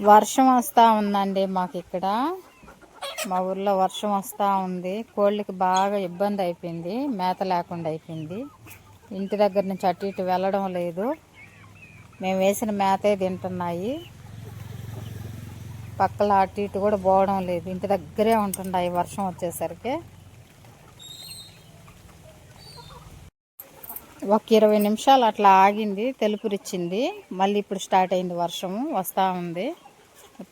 వర్షం వస్తూ ఉందండి మాకు ఇక్కడ. మా ఊర్లో వర్షం వస్తూ ఉంది. కోళ్ళకి బాగా ఇబ్బంది అయిపోయింది. మేత లేకుండా అయిపోయింది. ఇంటి దగ్గర నుంచి అటు ఇటు వెళ్ళడం లేదు. మేము వేసిన మేతే తింటున్నాయి. పక్కల అటు ఇటు కూడా పోవడం లేదు. ఇంటి దగ్గరే ఉంటున్నాయి వర్షం వచ్చేసరికి. ఒక ఇరవై నిమిషాలు అట్లా ఆగింది తెలుపురిచ్చింది. మళ్ళీ ఇప్పుడు స్టార్ట్ అయింది వర్షము వస్తూ ఉంది.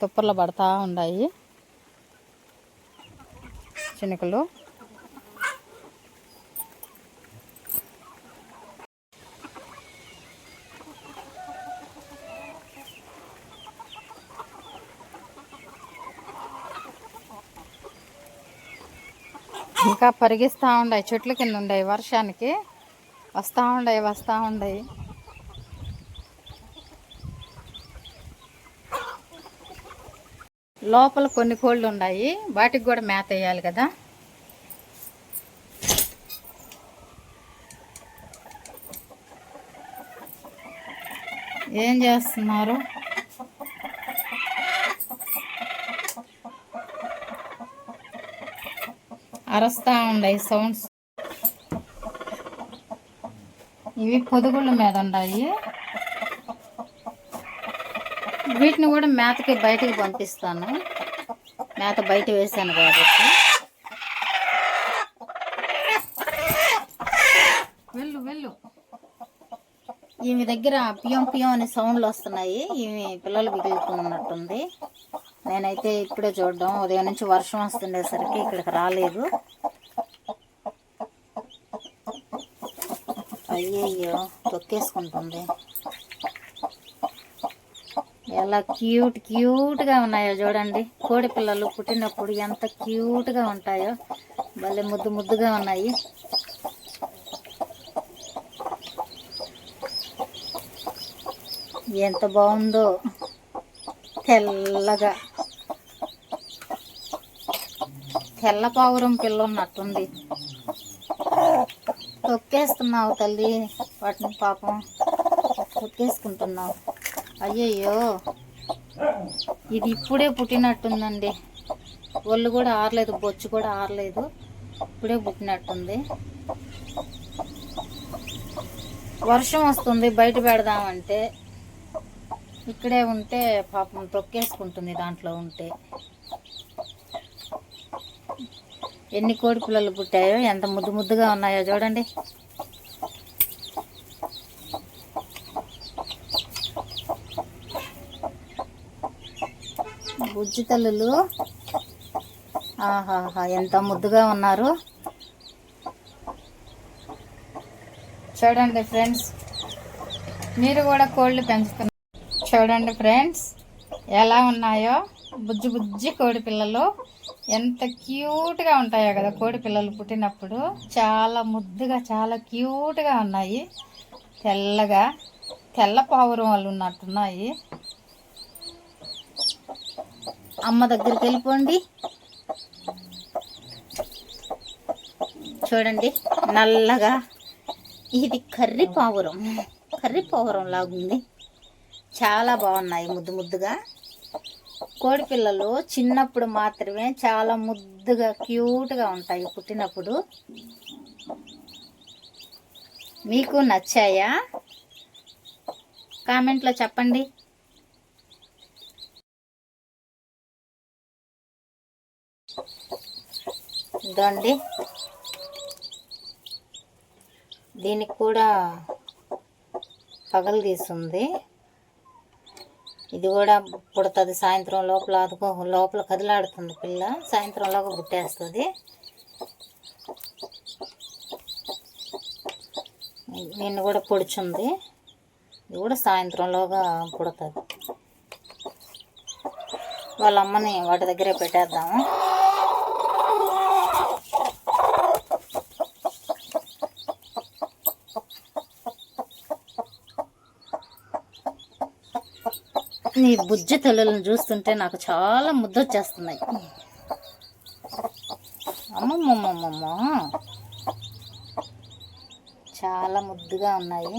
తుప్పర్లు పడతా ఉన్నాయి చినుకులు. ఇంకా పరిగిస్తూ ఉన్నాయి చెట్ల కింద ఉన్నాయి వర్షానికి. వస్తూ ఉండయి వస్తూ ఉండయి లోపల కొన్ని కోళ్ళు ఉన్నాయి వాటికి కూడా మేత వేయాలి కదా. ఏం చేస్తున్నారు? అరస్తా ఉన్నాయి సౌండ్స్ ఇవి పొదుగుళ్ళ మీద ఉన్నాయి వీటిని కూడా మేతకి బయటకు పంపిస్తాను. మేత బయట వేసాను కాబట్టి. వెళ్ళు వెళ్ళు. ఈమె దగ్గర పియం పియం అనే సౌండ్లు వస్తున్నాయి. ఈమె పిల్లలు బిగులుతున్నట్టుంది నేనైతే ఇప్పుడే చూడడం. ఉదయం నుంచి వర్షం వస్తుండేసరికి ఇక్కడికి రాలేదు. అయ్యయ్యో తొక్కేసుకుంటుంది. ఎలా క్యూట్ క్యూట్గా ఉన్నాయో చూడండి. కోడి పిల్లలు పుట్టినప్పుడు ఎంత క్యూట్గా ఉంటాయో. భలే ముద్దు ముద్దుగా ఉన్నాయి. ఎంత బాగుందో. తెల్లగా. తెల్ల పావురం పిల్ల ఉన్నట్టుంది. తొక్కేస్తున్నావు తల్లి. వాటిని పాపం తొక్కేసుకుంటున్నావు అయ్యయ్యో. ఇది ఇప్పుడే పుట్టినట్టుందండి. ఒళ్ళు కూడా ఆరలేదు బొచ్చు కూడా ఆరలేదు. ఇప్పుడే పుట్టినట్టుంది. వర్షం వస్తుంది బయట పెడదామంటే. ఇక్కడే ఉంటే పాపం తొక్కేసుకుంటుంది దాంట్లో ఉంటే. ఎన్ని కోడి పిల్లలు పుట్టాయో ఎంత ముద్దు ముద్దుగా ఉన్నాయో చూడండి. బుజ్జి తల్లులు. ఆహాహా ఎంత ముద్దుగా ఉన్నారు. చూడండి ఫ్రెండ్స్ మీరు కూడా కోళ్ళు పెంచుతున్నారు. చూడండి ఫ్రెండ్స్ ఎలా ఉన్నాయో. బుజ్జి బుజ్జి కోడి పిల్లలు. ఎంత క్యూట్గా ఉంటాయో కదా కోడి పిల్లలు పుట్టినప్పుడు. చాలా ముద్దుగా చాలా క్యూట్గా ఉన్నాయి. తెల్లగా తెల్ల పావురం వాళ్ళు ఉన్నట్టున్నాయి. అమ్మ దగ్గరికి వెళ్ళిపోండి. చూడండి నల్లగా. ఇది కర్రీ పావురం. కర్రీ పావురం లాగుంది. చాలా బాగున్నాయి ముద్దు ముద్దుగా. కోడి పిల్లలు చిన్నప్పుడు మాత్రమే చాలా ముద్దుగా క్యూట్గా ఉంటాయి పుట్టినప్పుడు. మీకు నచ్చాయా? కామెంట్లో చెప్పండి. ఇదండి దీనికి కూడా పగలు తీసుంది ఇది కూడా పుడుతుంది. సాయంత్రం లోపల అదుకో లోపల కదిలాడుతుంది పిల్ల. సాయంత్రంలోగా పుట్టేస్తుంది. నిన్ను కూడా పొడిచింది. ఇది కూడా సాయంత్రంలోగా పుడుతుంది. వాళ్ళ అమ్మని వాటి దగ్గరే పెట్టేద్దాము. నీ బుజ్జి తల్లులను చూస్తుంటే నాకు చాలా ముద్దొచ్చేస్తున్నాయి. అమ్మమ్మమ్మమ్మమ్మ. చాలా ముద్దుగా ఉన్నాయి.